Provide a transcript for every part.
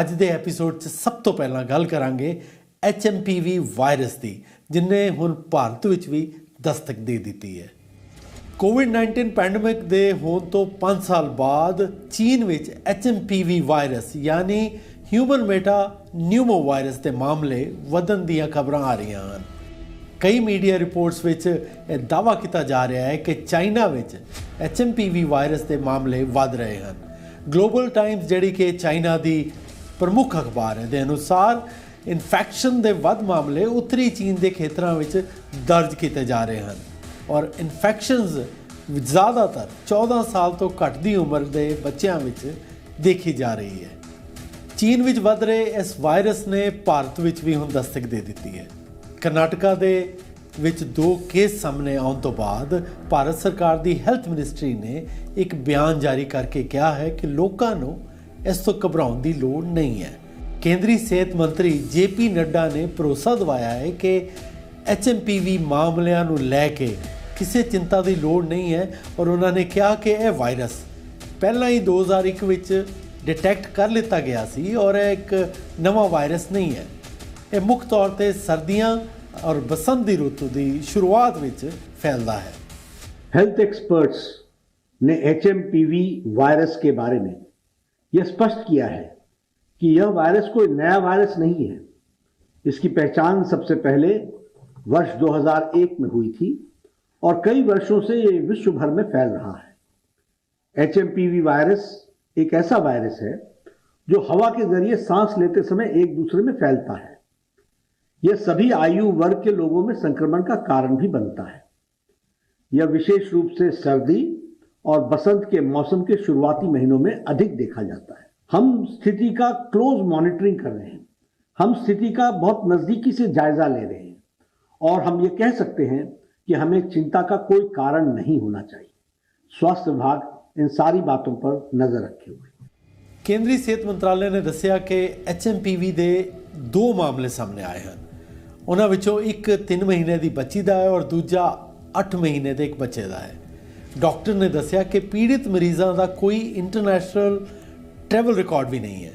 ਅੱਜ ਦੇ ਐਪੀਸੋਡ 'ਚ ਸਭ ਤੋਂ ਪਹਿਲਾਂ ਗੱਲ ਕਰਾਂਗੇ HMPV ਵਾਇਰਸ ਦੀ, ਜਿਨੇ ਹੁਣ ਭਾਰਤ ਵਿੱਚ ਵੀ ਦਸਤਕ ਦੇ ਦਿੱਤੀ ਹੈ। ਕੋਵਿਡ-19 ਪੈਂਡੇਮਿਕ ਦੇ ਹੋਣ ਤੋਂ 5 ਸਾਲ ਬਾਅਦ ਚੀਨ ਵਿੱਚ HMPV ਵਾਇਰਸ ਯਾਨੀ ਹਿਊਮਨ ਮੇਟਾ ਨਿਊਮੋ ਵਾਇਰਸ ਦੇ ਮਾਮਲੇ ਵਧਣ ਦੀਆਂ ਖਬਰਾਂ ਆ ਰਹੀਆਂ ਹਨ। ਕਈ ਮੀਡੀਆ ਰਿਪੋਰਟਸ ਵਿੱਚ ਇਹ ਦਾਅਵਾ ਕੀਤਾ ਜਾ ਰਿਹਾ ਹੈ ਕਿ ਚਾਈਨਾ ਵਿੱਚ HMPV ਵਾਇਰਸ ਦੇ ਮਾਮਲੇ ਵਧ ਰਹੇ ਹਨ। ਗਲੋਬਲ ਟਾਈਮਸ ਜਿਹੜੀ ਕਿ ਚਾਈਨਾ ਦੀ ਪ੍ਰਮੁੱਖ ਅਖਬਾਰ ਹੈ। ਦੇ ਅਨੁਸਾਰ, ਇਨਫੈਕਸ਼ਨ ਦੇ ਵੱਧ ਮਾਮਲੇ ਉੱਤਰੀ ਚੀਨ ਦੇ ਖੇਤਰਾਂ ਵਿੱਚ ਦਰਜ ਕੀਤੇ ਜਾ ਰਹੇ ਹਨ ਔਰ ਇਨਫੈਕਸ਼ਨਸ ਜ਼ਿਆਦਾਤਰ 14 ਸਾਲ ਤੋਂ ਘੱਟ ਦੀ ਉਮਰ ਦੇ ਬੱਚਿਆਂ ਵਿੱਚ ਦੇਖੀ ਜਾ ਰਹੀ ਹੈ। ਚੀਨ ਵਿੱਚ ਵੱਧ ਰਹੇ ਇਸ ਵਾਇਰਸ ਨੇ ਭਾਰਤ ਵਿੱਚ ਵੀ ਹੁਣ ਦਸਤਕ ਦੇ ਦਿੱਤੀ ਹੈ। ਕਰਨਾਟਕਾ ਦੇ ਵਿੱਚ ਦੋ ਕੇਸ ਸਾਹਮਣੇ ਆਉਣ ਤੋਂ ਬਾਅਦ ਭਾਰਤ ਸਰਕਾਰ ਦੀ ਹੈਲਥ ਮਿਨਿਸਟਰੀ ਨੇ ਇੱਕ ਬਿਆਨ ਜਾਰੀ ਕਰਕੇ ਕਿਹਾ ਹੈ ਕਿ ਲੋਕਾਂ ਨੂੰ ਇਸ ਤੋਂ ਘਬਰਾਉਣ ਦੀ ਲੋੜ ਨਹੀਂ ਹੈ। ਕੇਂਦਰੀ ਸਿਹਤ ਮੰਤਰੀ ਜੇ ਪੀ ਨੱਡਾ ਨੇ ਭਰੋਸਾ ਦਵਾਇਆ ਹੈ ਕਿ ਐਚਐਮਪੀਵੀ ਮਾਮਲਿਆਂ ਨੂੰ ਲੈ ਕੇ ਕਿਸੇ ਚਿੰਤਾ ਦੀ ਲੋੜ ਨਹੀਂ ਹੈ ਔਰ ਉਹਨਾਂ ਨੇ ਕਿਹਾ ਕਿ ਇਹ ਵਾਇਰਸ ਪਹਿਲਾਂ ਹੀ 2001 ਵਿੱਚ ਡਿਟੈਕਟ ਕਰ ਲਿੱਤਾ ਗਿਆ ਸੀ ਔਰ ਇਹ ਇੱਕ ਨਵਾਂ ਵਾਇਰਸ ਨਹੀਂ ਹੈ। ਇਹ ਮੁੱਖ ਤੌਰ ਤੇ ਸਰਦੀਆਂ ਔਰ ਬਸੰਤ ਦੀ ਰੁੱਤ ਦੀ ਸ਼ੁਰੂਆਤ ਵਿੱਚ ਫੈਲਦਾ ਹੈ। ਹੈਲਥ ਐਕਸਪਰਟਸ ਨੇ ਐੱਚਮ ਪੀ ਵੀ ਵਾਇਰਸ ਕੇ ਬਾਰੇ ਵਿੱਚ यह स्पष्ट किया है कि यह वायरस कोई नया वायरस नहीं है। इसकी पहचान सबसे पहले वर्ष 2001 में हुई थी और कई वर्षों से ये विश्व भर में फैल रहा है। एचएमपीवी वायरस एक ऐसा वायरस है जो हवा के ज़रिए सांस लेते समय एक दूसरे में फैलता है। यह सभी आयु वर्ग के लोगों में संक्रमण का कारण भी बनता है। यह विशेष रूप से सर्दी और बसंत के मौसम के शुरुआती महीनों में अधिक देखा जाता है हम स्थिति का क्लोज मॉनिटरिंग कर रहे हैं हम स्थिति का बहुत नजदीकी से जायजा ले रहे हैं और हम ये कह सकते हैं कि हमें चिंता का कोई कारण नहीं होना चाहिए स्वास्थ्य विभाग इन सारी बातों पर नजर रखे हुए है ਕੇਂਦਰੀ ਸਿਹਤ ਮੰਤਰਾਲੇ ਨੇ ਦੱਸਿਆ ਕਿ ਐਚਐਮਪੀਵੀ ਦੇ ਦੋ ਮਾਮਲੇ ਸਾਹਮਣੇ ਆਏ ਹਨ ਉਹਨਾਂ ਵਿੱਚੋਂ ਇੱਕ 3 ਮਹੀਨੇ ਦੀ ਬੱਚੀ ਦਾ ਹੈ ਔਰ ਦੂਜਾ 8 ਮਹੀਨੇ ਦੇ ਇੱਕ ਬੱਚੇ ਦਾ ਹੈ ਡਾਕਟਰ ਨੇ ਦੱਸਿਆ ਕਿ ਪੀੜਿਤ ਮਰੀਜ਼ਾਂ ਦਾ ਕੋਈ ਇੰਟਰਨੈਸ਼ਨਲ ਟਰੈਵਲ ਰਿਕਾਰਡ ਵੀ ਨਹੀਂ ਹੈ।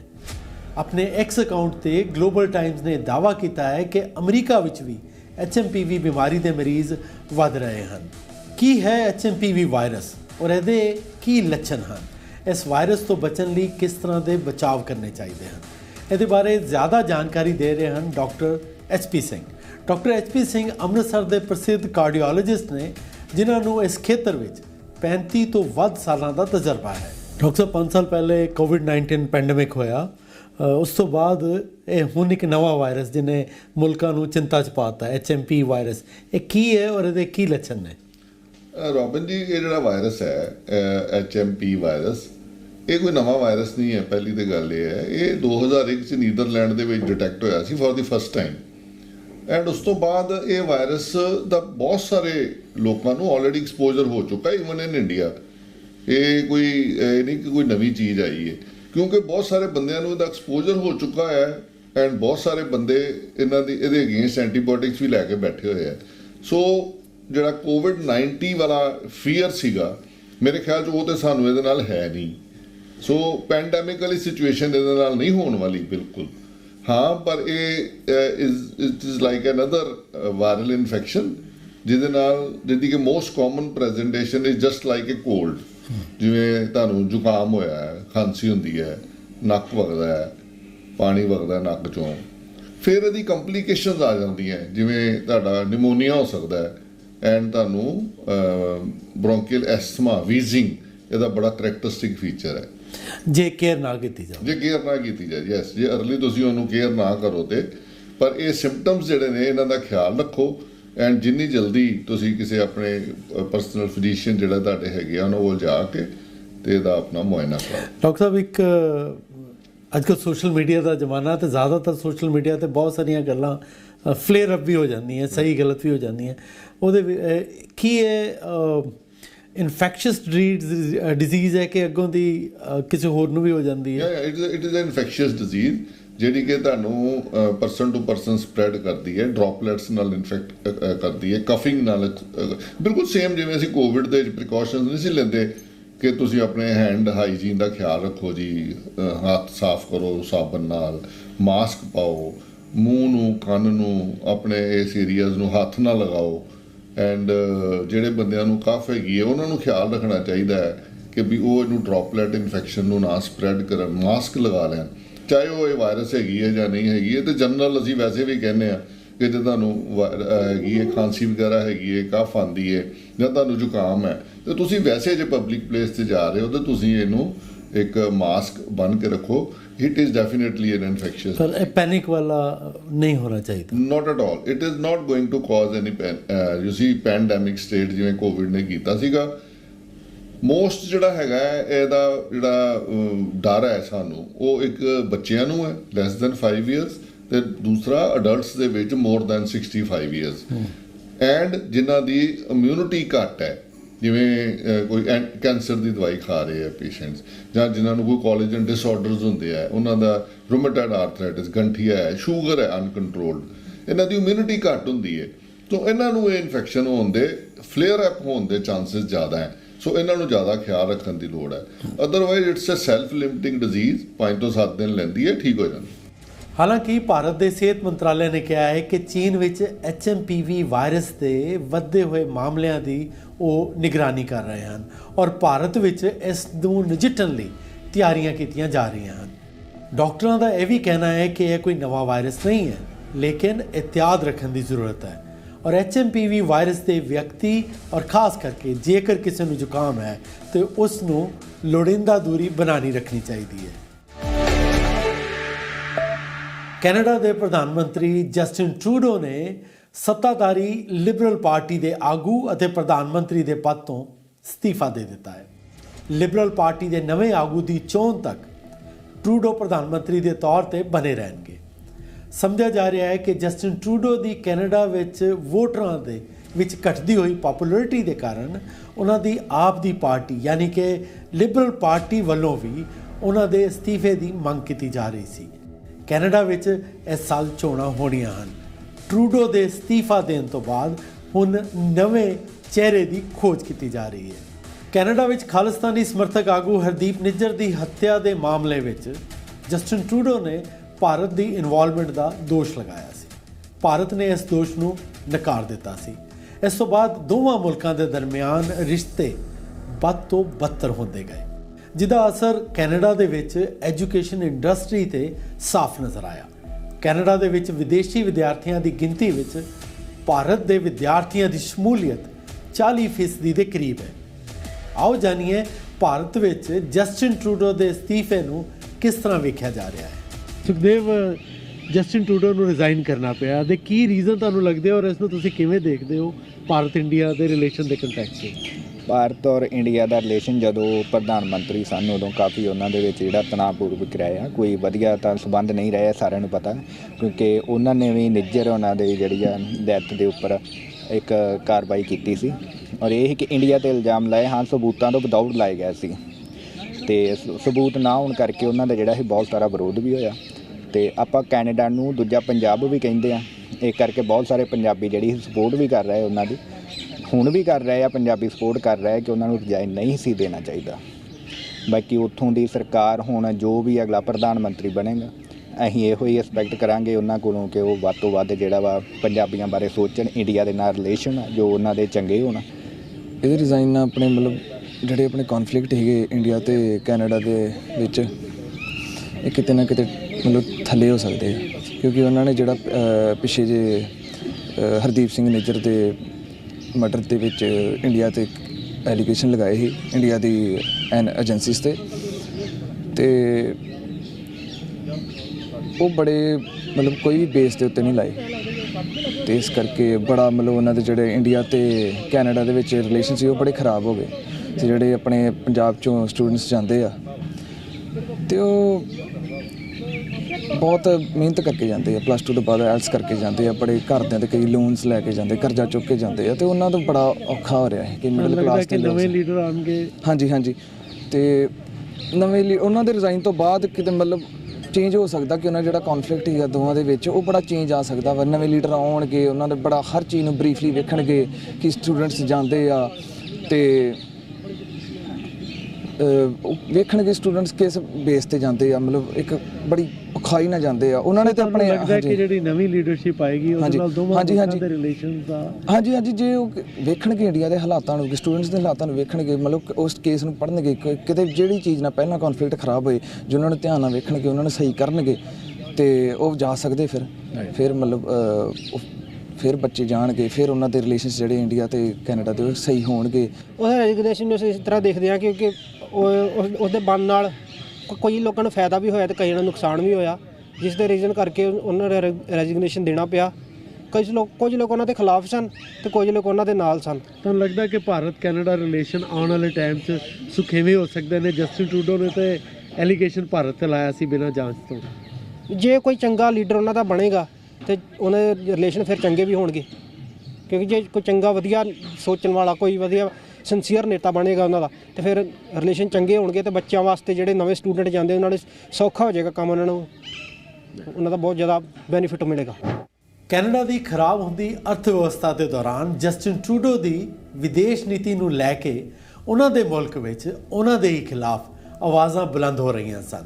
ਆਪਣੇ ਐਕਸ ਅਕਾਊਂਟ ਤੇ ਗਲੋਬਲ ਟਾਈਮਜ਼ ਨੇ ਦਾਅਵਾ ਕੀਤਾ ਹੈ ਕਿ ਅਮਰੀਕਾ ਵਿੱਚ ਵੀ ਐਚਐਮਪੀਵੀ ਬਿਮਾਰੀ ਦੇ ਮਰੀਜ਼ ਵੱਧ ਰਹੇ ਹਨ। ਕੀ ਹੈ ਐਚਐਮਪੀਵੀ ਵਾਇਰਸ ਔਰ ਇਹਦੇ ਕੀ ਲੱਛਣ ਹਨ? ਇਸ ਵਾਇਰਸ ਤੋਂ ਬਚਣ ਲਈ ਕਿਸ ਤਰ੍ਹਾਂ ਦੇ ਬਚਾਅ ਕਰਨੇ ਚਾਹੀਦੇ ਹਨ? ਇਹਦੇ ਬਾਰੇ ਜ਼ਿਆਦਾ ਜਾਣਕਾਰੀ ਦੇ ਰਹੇ ਹਨ doctor HP Singh doctor HP Singh Amritsar ਦੇ ਪ੍ਰਸਿੱਧ ਕਾਰਡੀਓਲੋਜਿਸਟ ਨੇ, ਜਿਨ੍ਹਾਂ ਨੂੰ ਇਸ ਖੇਤਰ ਵਿੱਚ 35 ਤੋਂ ਵੱਧ ਸਾਲਾਂ ਦਾ ਤਜਰਬਾ ਹੈ। ਡਾਕਟਰ ਸਾਹਿਬ 5 ਸਾਲ ਪਹਿਲੇ ਕੋਵਿਡ-19 ਪੈਂਡੇਮਿਕ ਹੋਇਆ। ਉਸ ਤੋਂ ਬਾਅਦ ਇਹ ਹੁਣ ਇੱਕ ਨਵਾਂ ਵਾਇਰਸ ਜਿਹਨੇ ਮੁਲਕਾਂ ਨੂੰ ਚਿੰਤਾ ਚ ਪਾਤਾ ਐਚਐਮਪੀ ਵਾਇਰਸ। ਇਹ ਕੀ ਹੈ ਔਰ ਇਹਦੇ ਕੀ ਲੱਛਣ ਨੇ? ਅਹ ਰੋਬਿਨ ਜੀ, ਇਹ ਜਿਹੜਾ ਵਾਇਰਸ ਹੈ ਐਚਐਮਪੀ ਵਾਇਰਸ, ਇਹ ਕੋਈ ਨਵਾਂ ਵਾਇਰਸ ਨਹੀਂ ਹੈ। ਪਹਿਲੀ ਤੇ ਗੱਲ ਇਹ ਹੈ, ਇਹ 2001 ਚ ਨੀਦਰਲੈਂਡ ਦੇ ਵਿੱਚ ਡਿਟੈਕਟ ਹੋਇਆ ਸੀ for the first time and ਉਸ ਤੋਂ ਬਾਅਦ ਇਹ ਵਾਇਰਸ ਦਾ ਬਹੁਤ ਸਾਰੇ ਲੋਕਾਂ ਨੂੰ ਆਲਰੇਡੀ ਐਕਸਪੋਜ਼ਰ ਹੋ ਚੁੱਕਾ ਹੈ ਇਵਨ ਇਨ ਇੰਡੀਆ ਇਹ ਕੋਈ, ਇਹ ਨਹੀਂ ਕਿ ਕੋਈ ਨਵੀਂ ਚੀਜ਼ ਆਈ ਹੈ। ਕਿਉਂਕਿ ਬਹੁਤ ਸਾਰੇ ਬੰਦਿਆਂ ਨੂੰ ਇਹਦਾ ਐਕਸਪੋਜ਼ਰ ਹੋ ਚੁੱਕਾ ਹੈ ਐਂਡ ਬਹੁਤ ਸਾਰੇ ਬੰਦੇ ਇਹਨਾਂ ਦੀ, ਇਹਦੇ ਅਗੇਂਸਟ ਐਂਟੀਬਾਇਓਟਿਕਸ ਵੀ ਲੈ ਕੇ ਬੈਠੇ ਹੋਏ ਆ। ਸੋ ਜਿਹੜਾ ਕੋਵਿਡ 19 ਵਾਲਾ ਫੀਅਰ ਸੀਗਾ, ਮੇਰੇ ਖਿਆਲ 'ਚ ਉਹ ਤੇ ਸਾਨੂੰ ਇਹਦੇ ਨਾਲ ਹੈ ਨਹੀਂ। ਸੋ ਪੈਂਡੈਮਿਕ ਵਾਲੀ ਸਿਚੁਏਸ਼ਨ ਇਹਦੇ ਨਾਲ ਨਹੀਂ ਹੋਣ ਵਾਲੀ, ਬਿਲਕੁਲ। ਹਾਂ, ਪਰ ਇਹ is it is like another viral infection ਜਿਹਦੇ ਨਾਲ, ਜਿਹਦੀ ਕਿ most common presentation is just like a cold ਜਿਵੇਂ ਤੁਹਾਨੂੰ ਜ਼ੁਕਾਮ ਹੋਇਆ ਹੈ, ਖਾਂਸੀ ਹੁੰਦੀ ਹੈ, ਨੱਕ ਵਗਦਾ ਹੈ, ਪਾਣੀ ਵਗਦਾ ਨੱਕ ਚੋਂ, ਫਿਰ ਇਹਦੀ ਕੰਪਲਿਕੇਸ਼ਨਸ ਆ ਜਾਂਦੀਆਂ ਜਿਵੇਂ ਤੁਹਾਡਾ ਨਿਮੋਨੀਆ ਹੋ ਸਕਦਾ ਹੈ ਐਂਡ ਤੁਹਾਨੂੰ ਬ੍ਰੋਂਕੀਅਲ ਐਸਥਮਾ ਵੀਜ਼ਿੰਗ ਇਹਦਾ ਬੜਾ ਕਰੈਕਟਰਿਸਟਿਕ ਫੀਚਰ ਹੈ। ਜੇ ਕੇਅਰ ਨਾ ਕੀਤੀ ਜਾਵੇ। ਜੇ ਕੇਅਰ ਨਾ ਕੀਤੀ ਜਾਏ ਯੈਸ ਜੇ ਅਰਲੀ ਤੁਸੀਂ ਉਹਨੂੰ ਕੇਅਰ ਨਾ ਕਰੋ ਤੇ ਪਰ ਇਹ ਸਿੰਪਟਮਸ ਜਿਹੜੇ ਨੇ ਇਹਨਾਂ ਦਾ ਖਿਆਲ ਰੱਖੋ ਐਂਡ ਜਿੰਨੀ ਜਲਦੀ ਤੁਸੀਂ ਕਿਸੇ ਆਪਣੇ ਪਰਸਨਲ ਫਿਜ਼ੀਸ਼ੀਅਨ ਜਿਹੜਾ ਤੁਹਾਡੇ ਹੈਗੇ ਆ ਉਹਨਾਂ ਕੋਲ ਜਾ ਕੇ ਤੇ ਇਹਦਾ ਆਪਣਾ ਮੁਆਇਨਾ ਕਰਾਓ ਡਾਕਟਰ ਸਾਹਿਬ ਇੱਕ ਅੱਜ ਕੱਲ੍ਹ ਸੋਸ਼ਲ ਮੀਡੀਆ ਦਾ ਜ਼ਮਾਨਾ ਤੇ ਜ਼ਿਆਦਾਤਰ ਸੋਸ਼ਲ ਮੀਡੀਆ ਤੇ ਬਹੁਤ ਸਾਰੀਆਂ ਗੱਲਾਂ ਫਲੇਅਰ ਅਪ ਵੀ ਹੋ ਜਾਂਦੀਆਂ ਸਹੀ ਗਲਤ ਵੀ ਹੋ ਜਾਂਦੀਆਂ। ਉਹਦੇ ਕੀ ਇਹ ਇਨਫੈਕਸ਼ੀਅਸ ਡਿਜ਼ੀਜ਼ ਹੈ ਕਿ ਅੱਗੋਂ ਦੀ ਕਿਸੇ ਹੋਰ ਨੂੰ ਵੀ ਹੋ ਜਾਂਦੀ ਹੈ? It is it is infectious disease ਜਿਹੜੀ ਕਿ ਤੁਹਾਨੂੰ ਪਰਸਨ ਟੂ ਪਰਸਨ ਸਪਰੈਡ ਕਰਦੀ ਹੈ ਡ੍ਰੌਪਲੇਟਸ ਨਾਲ ਇਨਫੈਕਟ ਕਰਦੀ ਹੈ ਕਫਿੰਗ ਨਾਲ ਬਿਲਕੁਲ ਸੇਮ ਜਿਵੇਂ ਅਸੀਂ ਕੋਵਿਡ ਦੇ ਪ੍ਰੀਕਾਸ਼ਨਸ ਨਹੀਂ ਸੀ ਲੈਂਦੇ ਕਿ ਤੁਸੀਂ ਆਪਣੇ ਹੈਂਡ ਹਾਈਜੀਨ ਦਾ ਖਿਆਲ ਰੱਖੋ ਜੀ ਹੱਥ ਸਾਫ਼ ਕਰੋ, ਸਾਬਣ ਨਾਲ ਮਾਸਕ ਪਾਓ, ਮੂੰਹ ਨੂੰ, ਕੰਨ ਨੂੰ, ਆਪਣੇ ਇਸ ਏਰੀਆਜ਼ ਨੂੰ ਹੱਥ ਨਾਲ ਲਗਾਓ। ਐਂਡ uh, ਜਿਹੜੇ ਬੰਦਿਆਂ ਨੂੰ ਕਫ ਹੈਗੀ ਹੈ, ਉਹਨਾਂ ਨੂੰ ਖਿਆਲ ਰੱਖਣਾ ਚਾਹੀਦਾ ਹੈ ਕਿ ਵੀ ਉਹ ਇਹਨੂੰ ਡ੍ਰੌਪਲੇਟ ਇਨਫੈਕਸ਼ਨ ਨੂੰ ਨਾ ਸਪਰੈਡ ਕਰਨ ਮਾਸਕ ਲਗਾ ਲੈਣ। ਚਾਹੇ ਉਹ ਇਹ ਵਾਇਰਸ ਹੈਗੀ ਹੈ ਜਾਂ ਨਹੀਂ ਹੈਗੀ ਹੈ, ਤੇ ਜਨਰਲ ਅਸੀਂ ਵੈਸੇ ਵੀ ਕਹਿੰਦੇ ਆ ਕਿ ਜੇ ਤੁਹਾਨੂੰ ਵਾ- ਹੈਗੀ ਹੈ, ਖਾਂਸੀ ਵਗੈਰਾ ਹੈਗੀ ਹੈ, ਕਫ ਆਂਦੀ ਹੈ ਜਾਂ ਤੁਹਾਨੂੰ ਜ਼ੁਕਾਮ ਹੈ, ਤੇ ਤੁਸੀਂ ਵੈਸੇ ਜੇ ਪਬਲਿਕ ਪਲੇਸ ਤੇ ਜਾ ਰਹੇ ਹੋ, ਤਾਂ ਤੁਸੀਂ ਇਹਨੂੰ ਇੱਕ ਮਾਸਕ ਬੰਨ ਕੇ ਰੱਖੋ। It is definitely an infectious ਪਰ ਇਹ ਪੈਨਿਕ ਵਾਲਾ ਨਹੀਂ ਹੋਣਾ ਚਾਹੀਦਾ not at all. It is not going to cause any pan, uh, you see pandemic state ਜਿਵੇਂ ਕੋਵਿਡ ਨੇ ਕੀਤਾ ਸੀਗਾ ਮੋਸਟ ਜਿਹੜਾ ਹੈਗਾ ਇਹਦਾ ਜਿਹੜਾ ਡਰ ਹੈ ਸਾਨੂੰ ਉਹ ਇੱਕ ਬੱਚਿਆਂ ਨੂੰ ਹੈ ਲੈਸ ਦੈਨ 5 ਇਅਰਸ ਤੇ ਦੂਸਰਾ ਅਡਲਟਸ ਦੇ ਵਿੱਚ ਮੋਰ ਦੈਨ 65 ਇਅਰਸ ਐਂਡ ਜਿਨ੍ਹਾਂ ਦੀ ਇਮਿਊਨਿਟੀ ਘੱਟ ਹੈ ਜਿਵੇਂ ਅਹ, ਕੋਈ ਕੈਂਸਰ ਦੀ ਦਵਾਈ ਖਾ ਰਹੇ ਆ ਪੇਸ਼ੈਂਟਸ ਜਾਂ ਜਿਨ੍ਹਾਂ ਨੂੰ ਕੋਈ ਕੋਲੇਜਨ ਡਿਸਆਰਡਰਸ ਹੁੰਦੇ ਆ ਉਹਨਾਂ ਦਾ ਰੂਮੇਟਾਇਡ ਆਰਥਰਾਈਟਿਸ ਗੰਠੀਆ ਹੈ ਸ਼ੂਗਰ ਹੈ ਅਨਕੰਟਰੋਲਡ ਇਹਨਾਂ ਦੀ ਇਮਿਊਨਿਟੀ ਘੱਟ ਹੁੰਦੀ ਹੈ। ਤੋਂ ਇਹਨਾਂ ਨੂੰ ਇਹ ਇਨਫੈਕਸ਼ਨ ਹੋਣ ਦੇ ਫਲੇਅਰ ਅਪ ਹੋਣ ਦੇ ਚਾਂਸਸ ਜ਼ਿਆਦਾ ਹੈ। ਸੋ ਇਹਨਾਂ ਨੂੰ ਜ਼ਿਆਦਾ ਖਿਆਲ ਰੱਖਣ ਦੀ ਲੋੜ ਹੈ। Otherwise it's a self limiting disease 5 ਤੋਂ 7 ਦਿਨ ਲੈਂਦੀ ਹੈ ਠੀਕ ਹੋ ਜਾਂਦੀ ਹਾਲਾਂਕਿ ਭਾਰਤ ਦੇ ਸਿਹਤ ਮੰਤਰਾਲੇ ਨੇ ਕਿਹਾ ਹੈ ਕਿ ਚੀਨ ਵਿੱਚ ਐਚਐਮਪੀਵੀ ਵਾਇਰਸ ਦੇ ਵੱਧਦੇ ਹੋਏ ਮਾਮਲਿਆਂ ਦੀ ਉਹ ਨਿਗਰਾਨੀ ਕਰ ਰਹੇ ਹਨ ਔਰ ਭਾਰਤ ਵਿੱਚ ਇਸ ਨੂੰ ਨਜਿੱਠਣ ਲਈ ਤਿਆਰੀਆਂ ਕੀਤੀਆਂ ਜਾ ਰਹੀਆਂ ਹਨ। ਡਾਕਟਰਾਂ ਦਾ ਇਹ ਵੀ ਕਹਿਣਾ ਹੈ ਕਿ ਇਹ ਕੋਈ ਨਵਾਂ ਵਾਇਰਸ ਨਹੀਂ ਹੈ, ਲੇਕਿਨ ਇhtiyਾਤ ਰੱਖਣ ਦੀ ਜ਼ਰੂਰਤ ਹੈ ਔਰ ਐਚਐਮਪੀਵੀ ਵਾਇਰਸ ਦੇ ਵਿਅਕਤੀ ਔਰ ਖਾਸ ਕਰਕੇ ਜੇਕਰ ਕਿਸੇ ਨੂੰ ਜ਼ੁਕਾਮ ਹੈ, ਤੇ ਉਸ ਨੂੰ ਲੋੜੀਂਦਾ ਦੂਰੀ ਬਣਾਣੀ ਰੱਖਣੀ ਚਾਹੀਦੀ ਹੈ। ਕੈਨੇਡਾ ਦੇ ਪ੍ਰਧਾਨ ਮੰਤਰੀ ਜਸਟਿਨ ਟਰੂਡੋ ਨੇ ਸੱਤਾਧਾਰੀ ਲਿਬਰਲ ਪਾਰਟੀ ਦੇ ਆਗੂ ਅਤੇ ਪ੍ਰਧਾਨ ਮੰਤਰੀ ਦੇ ਪਦ ਤੋਂ ਅਸਤੀਫਾ ਦੇ ਦਿੱਤਾ ਹੈ। ਲਿਬਰਲ ਪਾਰਟੀ ਦੇ ਨਵੇਂ ਆਗੂ ਦੀ ਚੋਣ ਤੱਕ ਟਰੂਡੋ ਪ੍ਰਧਾਨ ਮੰਤਰੀ ਦੇ ਤੌਰ ਤੇ ਬਣੇ ਰਹਿਣਗੇ। ਸਮਝਿਆ ਜਾ ਰਿਹਾ ਹੈ ਕਿ ਜਸਟਿਨ ਟਰੂਡੋ ਦੀ ਕੈਨੇਡਾ ਵਿੱਚ ਵੋਟਰਾਂ ਦੇ ਵਿੱਚ ਘਟਦੀ ਹੋਈ ਪਪੂਲੈਰਿਟੀ ਦੇ ਕਾਰਨ ਉਹਨਾਂ ਦੀ ਆਪ ਦੀ ਪਾਰਟੀ, ਯਾਨੀ ਕਿ ਲਿਬਰਲ ਪਾਰਟੀ ਵੱਲੋਂ ਵੀ ਉਹਨਾਂ ਦੇ ਅਸਤੀਫੇ ਦੀ ਮੰਗ ਕੀਤੀ ਜਾ ਰਹੀ ਸੀ। ਕੈਨੇਡਾ ਵਿੱਚ ਇਸ ਸਾਲ ਚੋਣਾਂ ਹੋਣੀਆਂ ਹਨ। ਟਰੂਡੋ ਦੇ ਅਸਤੀਫਾ ਦੇਣ ਤੋਂ ਬਾਅਦ ਹੁਣ ਨਵੇਂ ਚਿਹਰੇ ਦੀ ਖੋਜ ਕੀਤੀ ਜਾ ਰਹੀ ਹੈ। ਕੈਨੇਡਾ ਵਿੱਚ ਖਾਲਿਸਤਾਨੀ ਸਮਰਥਕ ਆਗੂ ਹਰਦੀਪ ਨਿੱਜਰ ਦੀ ਹੱਤਿਆ ਦੇ ਮਾਮਲੇ ਵਿੱਚ ਜਸਟਿਨ ਟਰੂਡੋ ਨੇ ਭਾਰਤ ਦੀ ਇਨਵੋਲਵਮੈਂਟ ਦਾ ਦੋਸ਼ ਲਗਾਇਆ ਸੀ। ਭਾਰਤ ਨੇ ਇਸ ਦੋਸ਼ ਨੂੰ ਨਕਾਰ ਦਿੱਤਾ ਸੀ। ਇਸ ਤੋਂ ਬਾਅਦ ਦੋਵਾਂ ਮੁਲਕਾਂ ਦੇ ਦਰਮਿਆਨ ਰਿਸ਼ਤੇ ਬਦ ਤੋਂ ਬੱਤਰ ਹੁੰਦੇ ਗਏ। ਜਿਹਦਾ ਅਸਰ ਕੈਨੇਡਾ ਦੇ ਵਿੱਚ ਐਜੂਕੇਸ਼ਨ ਇੰਡਸਟਰੀ ਤੇ ਸਾਫ਼ ਨਜ਼ਰ ਆਇਆ। ਕੈਨੇਡਾ ਦੇ ਵਿੱਚ ਵਿਦੇਸ਼ੀ ਵਿਦਿਆਰਥੀਆਂ ਦੀ ਗਿਣਤੀ ਵਿੱਚ ਭਾਰਤ ਦੇ ਵਿਦਿਆਰਥੀਆਂ ਦੀ ਸ਼ਮੂਲੀਅਤ 40% ਦੇ ਕਰੀਬ ਹੈ। ਆਓ ਜਾਣੀਏ ਭਾਰਤ ਵਿੱਚ ਜਸਟਿਨ ਟਰੂਡੋ ਦੇ ਅਸਤੀਫੇ ਨੂੰ ਕਿਸ ਤਰ੍ਹਾਂ ਵੇਖਿਆ ਜਾ ਰਿਹਾ ਹੈ। ਸੁਖਦੇਵ, ਜਸਟਿਨ ਟਰੂਡੋ ਨੂੰ ਰਿਜ਼ਾਈਨ ਕਰਨਾ ਪਿਆ। ਦੇ ਕੀ ਰੀਜ਼ਨ ਤੁਹਾਨੂੰ ਲੱਗਦੇ ਔਰ ਇਸ ਨੂੰ ਤੁਸੀਂ ਕਿਵੇਂ ਦੇਖਦੇ ਹੋ ਭਾਰਤ ਇੰਡੀਆ ਦੇ ਰਿਲੇਸ਼ਨ ਦੇ ਕੰਟੈਕਸਟ ਵਿੱਚ ਭਾਰਤ ਔਰ ਇੰਡੀਆ ਦਾ ਰਿਲੇਸ਼ਨ ਜਦੋਂ ਪ੍ਰਧਾਨ ਮੰਤਰੀ ਸਨ, ਉਦੋਂ ਕਾਫੀ ਉਹਨਾਂ ਦੇ ਵਿੱਚ ਜਿਹੜਾ ਤਣਾਅਪੂਰਵਕ ਰਿਹਾ ਕੋਈ ਵਧੀਆ ਤਾਂ ਸਬੰਧ ਨਹੀਂ ਰਿਹਾ ਸਾਰਿਆਂ ਨੂੰ ਪਤਾ, ਕਿਉਂਕਿ ਉਹਨਾਂ ਨੇ ਵੀ ਨਿੱਜਰ ਉਹਨਾਂ ਦੇ ਜਿਹੜੀ ਆ ਡੈਥ ਦੇ ਉੱਪਰ ਇੱਕ ਕਾਰਵਾਈ ਕੀਤੀ ਸੀ। ਔਰ ਇਹ ਸੀ ਕਿ ਇੰਡੀਆ ਤੇ ਇਲਜ਼ਾਮ ਲਾਏ, ਹਾਂ, ਸਬੂਤਾਂ ਤੋਂ ਵਿਦਆਊਟ ਲਾਏ ਗਏ ਸੀ। ਤੇ ਸ- ਸਬੂਤ ਨਾ ਹੋਣ ਕਰਕੇ ਉਹਨਾਂ ਦਾ ਜਿਹੜਾ ਸੀ ਬਹੁਤ ਸਾਰਾ ਵਿਰੋਧ ਵੀ ਹੋਇਆ। ਤੇ ਆਪਾਂ ਕੈਨੇਡਾ ਨੂੰ ਦੂਜਾ ਪੰਜਾਬ ਵੀ ਕਹਿੰਦੇ ਆ। ਇਹ ਕਰਕੇ ਬਹੁਤ ਸਾਰੇ ਪੰਜਾਬੀ ਜਿਹੜੀ ਸਪੋਰਟ ਵੀ ਕਰ ਰਹੇ ਉਹਨਾਂ ਦੀ। ਹੁਣ ਵੀ ਕਰ ਰਹੇ ਆ, ਪੰਜਾਬੀ ਸਪੋਰਟ ਕਰ ਰਹੇ ਕਿ ਉਹਨਾਂ ਨੂੰ ਰਜਾਈ ਨਹੀਂ ਸੀ ਦੇਣਾ ਚਾਹੀਦਾ। ਬਾਕੀ ਉੱਥੋਂ ਦੀ ਸਰਕਾਰ ਹੁਣ ਜੋ ਵੀ ਅਗਲਾ ਪ੍ਰਧਾਨ ਮੰਤਰੀ ਬਣੇਗਾ, ਅਸੀਂ ਇਹੋ ਹੀ ਐਕਸਪੈਕਟ ਕਰਾਂਗੇ ਉਹਨਾਂ ਕੋਲੋਂ ਕਿ ਉਹ ਵੱਧ ਤੋਂ ਵੱਧ ਜਿਹੜਾ ਵਾ ਪੰਜਾਬੀਆਂ ਬਾਰੇ ਸੋਚਣ ਇੰਡੀਆ ਦੇ ਨਾਲ ਰਿਲੇਸ਼ਨ ਜੋ ਉਹਨਾਂ ਦੇ ਚੰਗੇ ਹੋਣ। ਇਹਦੇ ਰਿਜ਼ਾਈਨ ਨਾਲ ਆਪਣੇ ਮਤਲਬ ਜਿਹੜੇ ਆਪਣੇ ਕਨਫਲਿਕਟ ਹੈਗੇ ਇੰਡੀਆ ਤੇ ਕੈਨੇਡਾ ਦੇ ਵਿੱਚ, ਇਹ ਕਿਤੇ ਨਾ ਕਿਤੇ ਮਤਲਬ ਥੱਲੇ ਹੋ ਸਕਦੇ ਕਿਉਂਕਿ ਉਹਨਾਂ ਨੇ ਜਿਹੜਾ ਪਿੱਛੇ ਜੇ ਹਰਦੀਪ ਸਿੰਘ ਨਿੱਜਰ ਦੇ ਮਰਡਰ ਦੇ ਵਿੱਚ ਇੰਡੀਆ ਤੇ ਐਲੀਗੇਸ਼ਨ ਲਗਾਏ ਸੀ, ਇੰਡੀਆ ਦੀ ਐਨ ਏਜੰਸੀਜ਼ ਤੇ। ਤੇ ਉਹ ਬੜੇ ਮਤਲਬ ਕੋਈ ਵੀ ਬੇਸ ਦੇ ਉੱਤੇ ਨਹੀਂ ਲਾਏ। ਤੇ ਇਸ ਕਰਕੇ ਬੜਾ ਮਤਲਬ ਉਹਨਾਂ ਦੇ ਜਿਹੜੇ ਇੰਡੀਆ ਤੇ ਕੈਨੇਡਾ ਦੇ ਵਿੱਚ ਰਿਲੇਸ਼ਨ ਸੀ, ਉਹ ਬੜੇ ਖਰਾਬ ਹੋ ਗਏ। ਤੇ ਜਿਹੜੇ ਆਪਣੇ ਪੰਜਾਬ ਚੋਂ ਸਟੂਡੈਂਟਸ ਜਾਂਦੇ ਆ, ਤੇ ਉਹ ਬਹੁਤ ਮਿਹਨਤ ਕਰਕੇ ਜਾਂਦੇ ਆ ਪਲੱਸ 2 ਤੋਂ ਬਾਅਦ ਐਲਸ ਕਰਕੇ ਜਾਂਦੇ ਆ ਬੜੇ ਘਰਦਿਆਂ ਦੇ ਕਈ ਲੋਨਸ ਲੈ ਕੇ ਜਾਂਦੇ ਕਰਜ਼ਾ ਚੁੱਕ ਕੇ ਜਾਂਦੇ ਆ ਤੇ ਉਹਨਾਂ ਤੋਂ ਬੜਾ ਔਖਾ ਹੋ ਰਿਹਾ ਹੈ ਕਿ ਮਿਡਲ ਕਲਾਸ ਦੇ ਨਵੇਂ ਲੀਡਰ ਆਣਗੇ ਹਾਂਜੀ ਹਾਂਜੀ। ਤੇ ਨਵੇਂ ਲੀ- ਉਹਨਾਂ ਦੇ ਰਿਜ਼ਾਈਨ ਤੋਂ ਬਾਅਦ ਕਿਤੇ ਮਤਲਬ ਚੇਂਜ ਹੋ ਸਕਦਾ ਕਿ ਉਹਨਾਂ ਜਿਹੜਾ ਕਨਫਲਿਕਟ ਹੈਗਾ ਦੋਵਾਂ ਦੇ ਵਿੱਚ ਉਹ ਬੜਾ ਚੇਂਜ ਆ ਸਕਦਾ ਵਾ। ਨਵੇਂ ਲੀਡਰ ਆਉਣਗੇ ਉਹਨਾਂ ਦੇ ਬੜਾ ਹਰ ਚੀਜ਼ ਨੂੰ ਬਰੀਫਲੀ ਵੇਖਣਗੇ ਕਿ ਸਟੂਡੈਂਟਸ ਜਾਂਦੇ ਆ ਤੇ ਵੇਖਣਗੇ ਸਟੂਡੈਂਟਸ ਕਿਸ ਬੇਸ ਤੇ ਜਾਂਦੇ ਆ ਮਤਲਬ ਇੱਕ ਬੜੀ ਔਖਾਈ ਨਾਲ ਜਾਂਦੇ ਆ। ਉਹਨਾਂ ਨੇ ਤਾਂ ਆਪਣੇ ਲੱਗਦਾ ਕਿ। ਜਿਹੜੀ ਨਵੀਂ ਲੀਡਰਸ਼ਿਪ ਆਏਗੀ ਉਹਦੇ ਨਾਲ ਦੋਵਾਂ। ਦੇ ਰਿਲੇਸ਼ਨਸ ਦਾ ਹਾਂਜੀ ਹਾਂਜੀ ਜੇ ਉਹ ਵੇਖਣਗੇ ਇੰਡੀਆ ਦੇ ਹਾਲਾਤਾਂ ਨੂੰ ਸਟੂਡੈਂਟਸ ਦੇ ਹਾਲਾਤਾਂ ਨੂੰ ਵੇਖਣਗੇ ਮਤਲਬ ਉਸ ਕੇਸ ਨੂੰ ਪੜ੍ਹਨਗੇ ਕਿ- ਕਿਤੇ ਜਿਹੜੀ ਚੀਜ਼ ਨਾਲ ਪਹਿਲਾਂ ਕਨਫਲਿਕਟ ਖਰਾਬ ਹੋਏ ਜੇ ਉਹਨਾਂ ਨੂੰ ਧਿਆਨ ਨਾਲ ਵੇਖਣਗੇ ਉਹਨਾਂ ਨੂੰ ਸਹੀ ਕਰਨਗੇ ਤੇ ਉਹ ਜਾ ਸਕਦੇ ਫਿਰ। ਫਿਰ ਮਤਲਬ ਫਿਰ ਬੱਚੇ ਜਾਣਗੇ ਫਿਰ ਉਹਨਾਂ ਦੇ ਰਿਲੇਸ਼ਨਸ ਜਿਹੜੇ ਇੰਡੀਆ ਤੇ ਕੈਨੇਡਾ ਦੇ ਸਹੀ ਹੋਣਗੇ। ਉਹਦਾ ਰੈਜ਼ਿਗਨੇਸ਼ਨ ਨੂੰ ਅਸੀਂ ਇਸ ਤਰ੍ਹਾਂ ਦੇਖਦੇ ਹਾਂ ਕਿਉਂਕਿ ਉਸ- ਉਸਦੇ ਬਣ ਨਾਲ ਕੋਈ ਲੋਕਾਂ ਨੂੰ ਫਾਇਦਾ ਵੀ ਹੋਇਆ ਤੇ ਕਈਆਂ ਨੂੰ ਨੁਕਸਾਨ ਵੀ ਹੋਇਆ। ਜਿਸ ਦੇ ਰੀਜ਼ਨ ਕਰਕੇ ਉਹ- ਉਹਨਾਂ ਨੂੰ ਰੈਜ਼ਿਗਨੇਸ਼ਨ ਦੇਣਾ ਪਿਆ। ਕੁਝ ਲੋਕ ਕੁਝ ਲੋਕ ਉਹਨਾਂ ਦੇ ਖਿਲਾਫ ਸਨ ਤੇ ਕੁਝ ਲੋਕ ਉਹਨਾਂ ਦੇ ਨਾਲ ਸਨ। ਤੁਹਾਨੂੰ ਲੱਗਦਾ ਕਿ ਭਾਰਤ ਕੈਨੇਡਾ ਰਿਲੇਸ਼ਨ ਆਉਣ ਵਾਲੇ ਟਾਈਮ 'ਚ ਸੁਖੇਵੇਂ ਹੋ ਸਕਦੇ ਨੇ? ਜਸਟਿਨ ਟਰੂਡੋ ਨੇ ਤੇ ਐਲੀਗੇਸ਼ਨ ਭਾਰਤ ਤੇ ਲਾਇਆ ਸੀ ਬਿਨਾਂ ਜਾਂਚ ਤੋਂ। ਜੇ ਕੋਈ ਚੰਗਾ ਲੀਡਰ ਉਹਨਾਂ ਦਾ ਬਣੇਗਾ ਤੇ ਉਹਨਾਂ ਦੇ ਰਿਲੇਸ਼ਨ ਫਿਰ ਚੰਗੇ ਵੀ ਹੋਣਗੇ। ਕਿਉਂਕਿ ਜੇ ਕੋਈ ਚੰਗਾ ਵਧੀਆ ਸੋਚਣ ਵਾਲਾ ਕੋਈ ਵਧੀਆ ਸਿੰਸੀਅਰ ਨੇਤਾ ਬਣੇਗਾ ਉਹਨਾਂ ਦਾ ਤੇ ਫਿਰ ਰਿਲੇਸ਼ਨ ਚੰਗੇ ਹੋਣਗੇ ਤੇ ਬੱਚਿਆਂ ਵਾਸਤੇ ਜਿਹੜੇ ਨਵੇਂ ਸਟੂਡੈਂਟ ਜਾਂਦੇ ਉਹਨਾਂ ਨੂੰ ਸੌਖਾ ਹੋ ਜਾਏਗਾ ਕੰਮ ਉਹਨਾਂ ਨੂੰ। ਉਹਨਾਂ ਦਾ ਬਹੁਤ ਜ਼ਿਆਦਾ ਬੈਨੀਫਿਟ ਮਿਲੇਗਾ। ਕੈਨੇਡਾ ਦੀ ਖਰਾਬ ਹੁੰਦੀ ਅਰਥ ਵਿਵਸਥਾ ਦੇ ਦੌਰਾਨ ਜਸਟਿਨ ਟਰੂਡੋ ਦੀ ਵਿਦੇਸ਼ ਨੀਤੀ ਨੂੰ ਲੈ ਕੇ ਉਹਨਾਂ ਦੇ ਮੁਲਕ ਵਿੱਚ ਉਹਨਾਂ ਦੇ ਹੀ ਖਿਲਾਫ ਆਵਾਜ਼ਾਂ ਬੁਲੰਦ ਹੋ ਰਹੀਆਂ ਸਨ।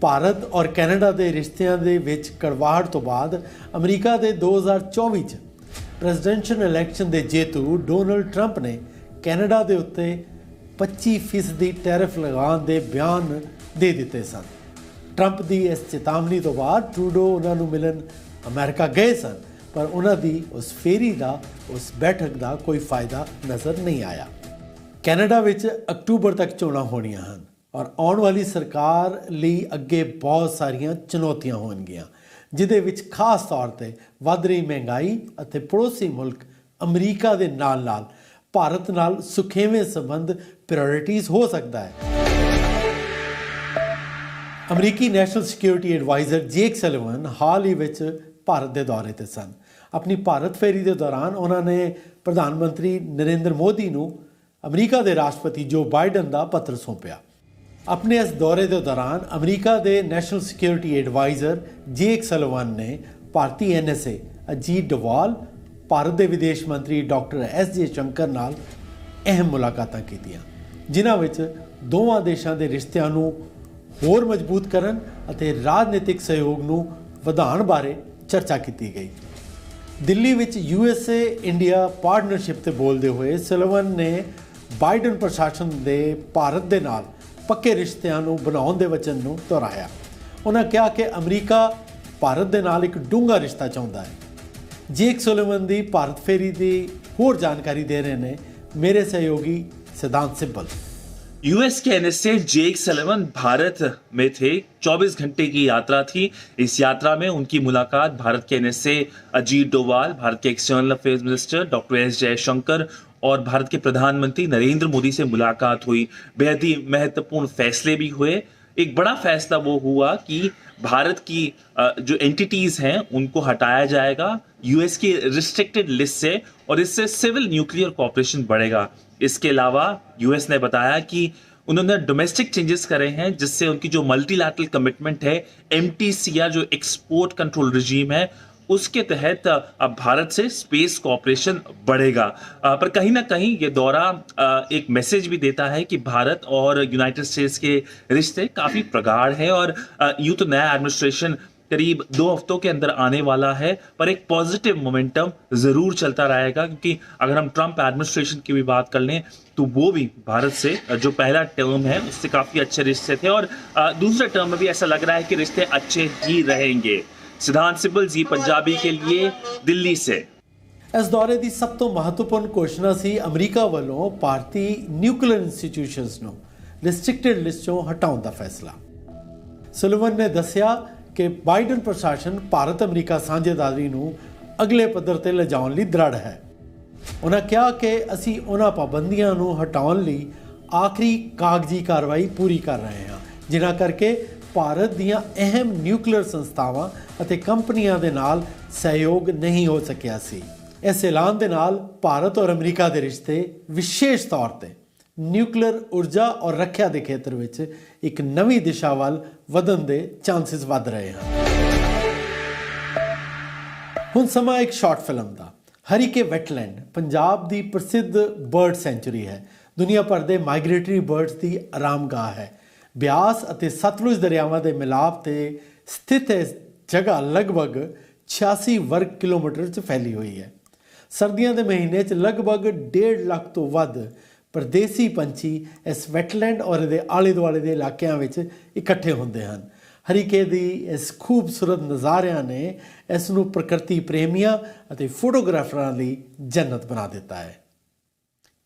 ਭਾਰਤ ਔਰ ਕੈਨੇਡਾ ਦੇ ਰਿਸ਼ਤਿਆਂ ਦੇ ਵਿੱਚ ਕੜਵਾਹਟ ਤੋਂ ਬਾਅਦ ਅਮਰੀਕਾ ਦੇ 2024 ਚ ਪ੍ਰੈਜ਼ੀਡੈਂਸ਼ੀਅਲ ਇਲੈਕਸ਼ਨ ਦੇ ਜੇਤੂ ਡੋਨਲਡ ਟਰੰਪ ਨੇ ਕੈਨੇਡਾ ਦੇ ਉੱਤੇ 25% ਦੀ ਟੈਰਿਫ ਲਗਾਉਣ ਦੇ ਬਿਆਨ ਦੇ ਦਿੱਤੇ ਸਨ। ਟਰੰਪ ਦੀ ਇਸ ਚੇਤਾਵਨੀ ਤੋਂ ਬਾਅਦ ਟਰੂਡੋ ਉਹਨਾਂ ਨੂੰ ਮਿਲਣ ਅਮਰੀਕਾ ਗਏ ਸਨ, ਪਰ ਉਹਨਾਂ ਦੀ ਉਸ ਫੇਰੀ ਦਾ, ਉਸ ਬੈਠਕ ਦਾ ਕੋਈ ਫਾਇਦਾ ਨਜ਼ਰ ਨਹੀਂ ਆਇਆ। ਕੈਨੇਡਾ ਵਿੱਚ ਅਕਤੂਬਰ ਤੱਕ ਚੋਣਾਂ ਹੋਣੀਆਂ ਹਨ ਔਰ ਆਉਣ ਵਾਲੀ ਸਰਕਾਰ ਲਈ ਅੱਗੇ ਬਹੁਤ ਸਾਰੀਆਂ ਚੁਣੌਤੀਆਂ ਹੋਣਗੀਆਂ ਜਿਦੇ ਵਿੱਚ ਖਾਸ ਤੌਰ ਤੇ ਵੱਧ ਰਹੀ ਮਹਿੰਗਾਈ ਅਤੇ ਪੜੋਸੀ ਮੁਲਕ ਅਮਰੀਕਾ ਦੇ ਨਾਲ-ਨਾਲ ਭਾਰਤ ਨਾਲ ਸੁਖੇਵੇਂ ਸੰਬੰਧ ਪ੍ਰਾਇੋਰਟੀਜ਼ ਹੋ ਸਕਦਾ ਹੈ। ਅਮਰੀਕੀ national security adviser Jake Sullivan ਹਾਲ ਹੀ ਵਿੱਚ ਭਾਰਤ ਦੇ ਦੌਰੇ ਤੇ ਸਨ। ਆਪਣੀ ਭਾਰਤ ਫੇਰੀ ਦੇ ਦੌਰਾਨ ਉਹਨਾਂ ਨੇ ਪ੍ਰਧਾਨ ਮੰਤਰੀ ਨਰਿੰਦਰ ਮੋਦੀ ਨੂੰ ਅਮਰੀਕਾ ਦੇ ਰਾਸ਼ਟਰਪਤੀ ਜੋ ਬਾਈਡਨ ਦਾ ਪੱਤਰ ਸੌਂਪਿਆ। ਆਪਣੇ ਇਸ ਦੌਰੇ ਦੇ ਦੌਰਾਨ ਅਮਰੀਕਾ ਦੇ national security adviser Jake Sullivan ਨੇ ਭਾਰਤੀ ਐਨਐਸਏ ਅਜੀਤ ਡੋਵਾਲ ਭਾਰਤ ਦੇ ਵਿਦੇਸ਼ ਮੰਤਰੀ ਡਾਕਟਰ ਐਸ ਜੇ ਸ਼ੰਕਰ ਨਾਲ ਅਹਿਮ ਮੁਲਾਕਾਤਾਂ ਕੀਤੀਆਂ, ਜਿਨ੍ਹਾਂ ਵਿੱਚ ਦੋਵਾਂ ਦੇਸ਼ਾਂ ਦੇ ਰਿਸ਼ਤਿਆਂ ਨੂੰ ਹੋਰ ਮਜ਼ਬੂਤ ਕਰਨ ਅਤੇ ਰਾਜਨੀਤਿਕ ਸਹਿਯੋਗ ਨੂੰ ਵਧਾਉਣ ਬਾਰੇ ਚਰਚਾ ਕੀਤੀ ਗਈ। ਦਿੱਲੀ ਵਿੱਚ ਯੂਐਸਏ ਇੰਡੀਆ ਪਾਰਟਨਰਸ਼ਿਪ ਤੇ ਬੋਲਦੇ ਹੋਏ ਸਿਲਵਨ ਨੇ ਬਾਈਡਨ ਪ੍ਰਸ਼ਾਸਨ ਦੇ ਭਾਰਤ ਦੇ ਨਾਲ ਪੱਕੇ ਰਿਸ਼ਤਿਆਂ ਨੂੰ ਬਣਾਉਣ ਦੇ ਵਚਨ ਨੂੰ ਦੁਹਰਾਇਆ। ਉਹਨਾਂ ਕਿਹਾ ਕਿ ਅਮਰੀਕਾ ਭਾਰਤ ਦੇ ਨਾਲ ਇੱਕ ਡੂੰਘਾ ਰਿਸ਼ਤਾ ਚਾਹੁੰਦਾ ਹੈ। ਜੇਕ ਸੁਲੇਮਨ ਦੀ ਭਾਰਤ ਫੇਰੀ ਦੀ ਹੋਰ ਜਾਣਕਾਰੀ ਦੇ ਰਹੇ ਨੇ ਮੇਰੇ ਸਹਿਯੋਗੀ ਸਿਧਾਂਤ ਸਿੱਬਲ यूएस के एनएसए जेक सलेवन भारत में थे 24 घंटे की यात्रा थी इस यात्रा में उनकी मुलाकात भारत के एनएसए अजीत डोवाल भारत के external affairs minister doctor S Jaishankar और भारत के प्रधानमंत्री नरेंद्र मोदी से मुलाकात हुई बेहद ही महत्वपूर्ण फैसले भी हुए एक बड़ा फैसला वो हुआ कि भारत की जो एंटिटीज हैं, उनको हटाया जाएगा यूएस की रिस्ट्रिक्टेड लिस्ट से, और इससे सिविल न्यूक्लियर कॉपरेशन बढ़ेगा। इसके अलावा यूएस ने बताया कि उन्होंने डोमेस्टिक चेंजेस करे हैं, जिससे उनकी जो मल्टीलैटरल कमिटमेंट है एमटीसीआर जो एक्सपोर्ट कंट्रोल रिजीम है उसके तहत, अब भारत से स्पेस कॉपरेशन बढ़ेगा। पर कहीं ना कहीं ये दौरा एक मैसेज भी देता है कि भारत और यूनाइटेड स्टेट्स के रिश्ते काफ़ी प्रगाढ़ हैं और यूँ तो नया एडमिनिस्ट्रेशन करीब दो हफ्तों के अंदर आने वाला है, पर एक पॉजिटिव मोमेंटम ज़रूर चलता रहेगा, क्योंकि अगर हम ट्रंप एडमिनिस्ट्रेशन की भी बात कर लें तो वो भी भारत से जो पहला टर्म है, उससे काफ़ी अच्छे रिश्ते थे और दूसरे टर्म में भी ऐसा लग रहा है कि रिश्ते अच्छे ही रहेंगे। ਸਿਧਾਂਤ ਸਿੱਬਲ ਜੀ ਪੰਜਾਬੀ ਕੇ ਲਈ ਦਿੱਲੀ ਸੇ। ਇਸ ਦੌਰੇ ਦੀ ਸਭ ਤੋਂ ਮਹੱਤਵਪੂਰਨ ਘੋਸ਼ਣਾ ਸੀ ਅਮਰੀਕਾ ਵੱਲੋਂ ਭਾਰਤੀ ਨਿਊਕਲੀਅਰ ਇੰਸਟੀਟਿਊਸ਼ਨਸ ਨੂੰ ਰਿਸਟ੍ਰਿਕਟਡ ਲਿਸਟ ਚੋਂ ਹਟਾਉਣ ਦਾ ਫੈਸਲਾ। ਸੁਲਵਨ ਨੇ ਦੱਸਿਆ ਕਿ ਬਾਈਡਨ ਪ੍ਰਸ਼ਾਸਨ ਭਾਰਤ ਅਮਰੀਕਾ ਸਾਂਝੇਦਾਰੀ ਨੂੰ ਅਗਲੇ ਪੱਧਰ ਤੇ ਲਿਜਾਉਣ ਲਈ ਦ੍ਰਿੜ ਹੈ। ਉਹਨਾਂ ਕਿਹਾ ਕਿ ਅਸੀਂ ਉਹਨਾਂ ਪਾਬੰਦੀਆਂ ਨੂੰ ਹਟਾਉਣ ਲਈ ਆਖਰੀ ਕਾਗਜ਼ੀ ਕਾਰਵਾਈ ਪੂਰੀ ਕਰ ਰਹੇ ਹਾਂ, ਜਿਨ੍ਹਾਂ ਕਰਕੇ ਭਾਰਤ ਦੀਆਂ ਅਹਿਮ ਨਿਊਕਲੀਅਰ ਸੰਸਥਾਵਾਂ ਅਤੇ ਕੰਪਨੀਆਂ ਦੇ ਨਾਲ ਸਹਿਯੋਗ ਨਹੀਂ ਹੋ ਸਕਿਆ ਸੀ। ਇਸ ਐਲਾਨ ਦੇ ਨਾਲ ਭਾਰਤ ਔਰ ਅਮਰੀਕਾ ਦੇ ਰਿਸ਼ਤੇ ਵਿਸ਼ੇਸ਼ ਤੌਰ ਤੇ ਨਿਊਕਲੀਅਰ ਊਰਜਾ ਔਰ ਰੱਖਿਆ ਦੇ ਖੇਤਰ ਵਿੱਚ ਇੱਕ ਨਵੀਂ ਦਿਸ਼ਾ ਵੱਲ ਵਧਣ ਦੇ ਚਾਂਸਸ ਵੱਧ ਰਹੇ ਹਨ। ਹੁਣ ਸਮਾਂ ਇੱਕ ਸ਼ਾਰਟ ਫਿਲਮ ਦਾ। ਹਰੀਕੇ ਵੈਟਲੈਂਡ ਪੰਜਾਬ ਦੀ ਪ੍ਰਸਿੱਧ ਬਰਡ ਸੈਂਚਰੀ ਹੈ। ਦੁਨੀਆ ਭਰ ਦੇ ਮਾਈਗ੍ਰੇਟਰੀ ਬਰਡਸ ਦੀ ਆਰਾਮਗਾਹ ਹੈ। ਬਿਆਸ ਅਤੇ ਸਤਲੁਜ ਦਰਿਆਵਾਂ ਦੇ ਮਿਲਾਪ ਤੇ ਸਥਿਤ ਇਹ ਜਗ੍ਹਾ ਲਗਭਗ 86 ਵਰਗ ਕਿਲੋਮੀਟਰ 'ਚ ਫੈਲੀ ਹੋਈ ਹੈ। ਸਰਦੀਆਂ ਦੇ ਮਹੀਨੇ 'ਚ ਲਗਭਗ 1.5 ਲੱਖ ਤੋਂ ਵੱਧ ਪਰਦੇਸੀ ਪੰਛੀ ਇਸ ਵੈਟਲੈਂਡ ਔਰ ਇਹਦੇ ਆਲੇ-ਦੁਆਲੇ ਦੇ ਇਲਾਕਿਆਂ ਵਿੱਚ ਇਕੱਠੇ ਹੁੰਦੇ ਹਨ। ਹਰੀਕੇ ਦੀ ਇਸ ਖੂਬਸੂਰਤ ਨਜ਼ਾਰਿਆਂ ਨੇ ਇਸ ਨੂੰ ਪ੍ਰਕਿਰਤੀ ਪ੍ਰੇਮੀਆਂ ਅਤੇ ਫੋਟੋਗ੍ਰਾਫਰਾਂ ਲਈ ਜੰਨਤ ਬਣਾ ਦਿੱਤਾ ਹੈ।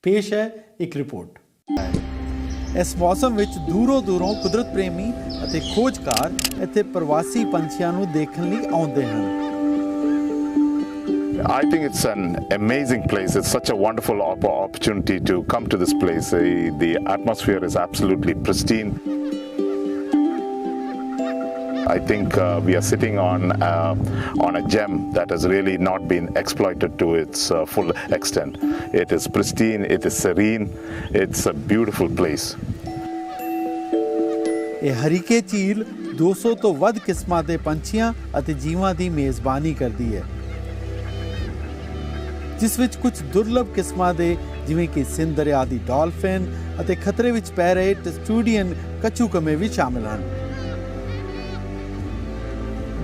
ਪੇਸ਼ ਹੈ ਇੱਕ ਰਿਪੋਰਟ। ਇਸ ਮੌਸਮ ਵਿੱਚ ਦੂਰੋਂ ਦੂਰੋਂ ਕੁਦਰਤ ਪ੍ਰੇਮੀ ਅਤੇ ਖੋਜਕਾਰ ਇੱਥੇ ਪ੍ਰਵਾਸੀ ਪੰਛੀਆਂ ਨੂੰ ਦੇਖਣ ਲਈ ਆਉਂਦੇ ਹਨ I think it's an amazing place. It's such a wonderful op- opportunity to come to this place. Uh, the atmosphere is absolutely pristine. I think uh, we are sitting on uh, on a gem that has really not been exploited to its uh, full extent. It is pristine. It is serene. It's a beautiful place. ਇਹ ਹਰੀਕੇ ਝੀਲ 200 ਤੋਂ ਵੱਧ ਕਿਸਮਾਂ ਦੇ ਪੰਛੀਆਂ ਅਤੇ ਜੀਵਾਂ ਦੀ ਮੇਜ਼ਬਾਨੀ ਕਰਦੀ ਹੈ ਜਿਸ ਵਿੱਚ ਕੁਝ ਦੁਰਲਭ ਕਿਸਮਾਂ ਦੇ ਜਿਵੇਂ ਕਿ ਸਿੰਧ ਦਰਿਆ ਦੀ ਡਾਲਫਿਨ ਅਤੇ ਖਤਰੇ ਵਿੱਚ ਪੈ ਰਹੇ ਟਸਟੂਡੀਅਨ ਕਛੂਕਮੇ ਵੀ ਸ਼ਾਮਿਲ ਹਨ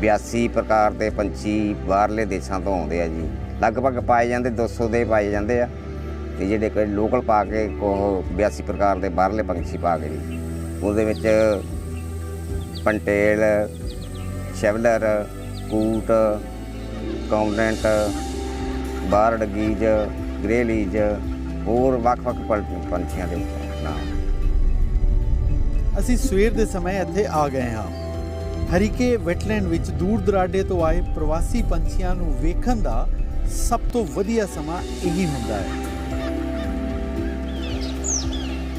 82 ਪ੍ਰਕਾਰ ਦੇ ਪੰਛੀ ਬਾਹਰਲੇ ਦੇਸ਼ਾਂ ਤੋਂ ਆਉਂਦੇ ਆ ਜੀ। ਲਗਭਗ ਪਾਏ ਜਾਂਦੇ 200 ਦੇ ਪਾਏ ਜਾਂਦੇ ਆ। ਤੇ ਜਿਹੜੇ ਕੋਈ ਲੋਕਲ ਪਾ ਕੇ, ਉਹ 82 ਪ੍ਰਕਾਰ ਦੇ ਬਾਹਰਲੇ ਪੰਛੀ ਪਾ ਕੇ ਜੀ। ਉਹਦੇ ਵਿੱਚ ਪੰਟੇਲ, ਸ਼ੈਵਲਰ, ਕੂਟ ਕੌਂਡੈਂਟ ਬਾਰਡ ਗੀਜ ਗ੍ਰੇਲੀਜ, ਹੋਰ ਵੱਖ-ਵੱਖ ਪੰ- ਪੰਛੀਆਂ ਦੇ ਨਾਮ। ਅਸੀਂ ਸਵੇਰ ਦੇ ਸਮੇਂ ਇੱਥੇ ਆ ਗਏ ਹਾਂ। ਹਰੀਕੇ ਵੈਟਲੈਂਡ ਵਿੱਚ ਦੂਰ ਦਰਾਡੇ ਤੋਂ ਆਏ ਪ੍ਰਵਾਸੀ ਪੰਛੀਆਂ ਨੂੰ ਵੇਖਣ ਦਾ ਸਭ ਤੋਂ ਵਧੀਆ ਸਮਾਂ ਇਹੀ ਹੁੰਦਾ ਹੈ।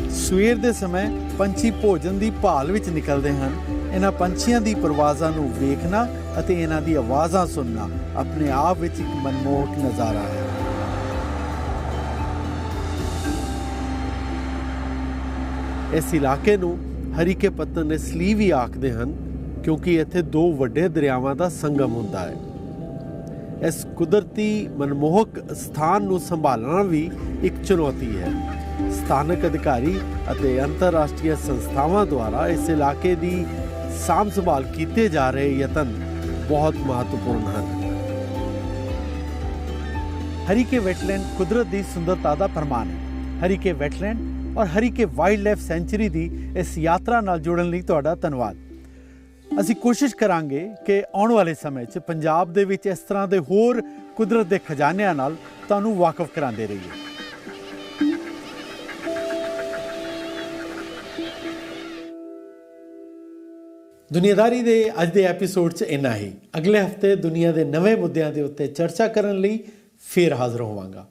ਸਵੇਰ ਦੇ ਸਮੇਂ ਪੰਛੀ ਭੋਜਨ ਦੀ ਭਾਲ ਵਿੱਚ ਨਿਕਲਦੇ ਹਨ। ਇਹਨਾਂ ਪੰਛੀਆਂ ਦੀ ਪਰਵਾਜ਼ਾਂ ਨੂੰ ਵੇਖਣਾ ਅਤੇ ਇਹਨਾਂ ਦੀ ਆਵਾਜ਼ਾਂ ਸੁਣਨਾ ਆਪਣੇ ਆਪ ਵਿੱਚ ਇੱਕ ਮਨਮੋਹਕ ਨਜ਼ਾਰਾ ਹੈ। ਇਸ ਇਲਾਕੇ ਨੂੰ ਹਰੀਕੇ ਪੱਤਨ ਇਸ ਸਲੀਵ ਵੀ ਆਖਦੇ ਹਨ। ਕਿਉਂਕਿ ਇੱਥੇ ਦੋ ਵੱਡੇ ਦਰਿਆਵਾਂ ਦਾ ਸੰਗਮ ਹੁੰਦਾ ਹੈ। ਇਸ ਕੁਦਰਤੀ ਮਨਮੋਹਕ ਸਥਾਨ ਨੂੰ ਸੰਭਾਲਣਾ ਵੀ ਇੱਕ ਚੁਣੌਤੀ ਹੈ। ਸਥਾਨਕ ਅਧਿਕਾਰੀ ਅਤੇ ਅੰਤਰਰਾਸ਼ਟਰੀ ਸੰਸਥਾਵਾਂ ਦੁਆਰਾ ਇਸ ਇਲਾਕੇ ਦੀ ਸਾਂਭ ਸੰਭਾਲ ਕੀਤੇ ਜਾ ਰਹੇ ਯਤਨ ਬਹੁਤ ਮਹੱਤਵਪੂਰਨ ਹਨ। ਹਰੀਕੇ ਵੈਟਲੈਂਡ ਕੁਦਰਤ ਦੀ ਸੁੰਦਰਤਾ ਦਾ ਪ੍ਰਮਾਣ ਹੈ। ਹਰੀਕੇ ਵੈਟਲੈਂਡ ਔਰ ਹਰੀਕੇ ਵਾਈਲਡ ਸੈਂਚੁਰੀ ਦੀ ਇਸ ਯਾਤਰਾ ਨਾਲ ਜੁੜਨ ਲਈ ਤੁਹਾਡਾ ਧੰਨਵਾਦ। ਅਸੀਂ ਕੋਸ਼ਿਸ਼ ਕਰਾਂਗੇ ਕਿ ਆਉਣ ਵਾਲੇ ਸਮੇਂ 'ਚ ਪੰਜਾਬ ਦੇ ਵਿੱਚ ਇਸ ਤਰ੍ਹਾਂ ਦੇ ਹੋਰ ਕੁਦਰਤ ਦੇ ਖਜ਼ਾਨਿਆਂ ਨਾਲ ਤੁਹਾਨੂੰ ਵਾਕਿਫ ਕਰਾਉਂਦੇ ਰਹੀਏ। ਦੁਨੀਆਦਾਰੀ ਦੇ ਅੱਜ ਦੇ ਐਪੀਸੋਡ 'ਚ ਇੰਨਾ ਹੀ। ਅਗਲੇ ਹਫ਼ਤੇ ਦੁਨੀਆ ਦੇ ਨਵੇਂ ਮੁੱਦਿਆਂ ਦੇ ਉੱਤੇ ਚਰਚਾ ਕਰਨ ਲਈ ਫੇਰ ਹਾਜ਼ਰ ਹੋਵਾਂਗਾ।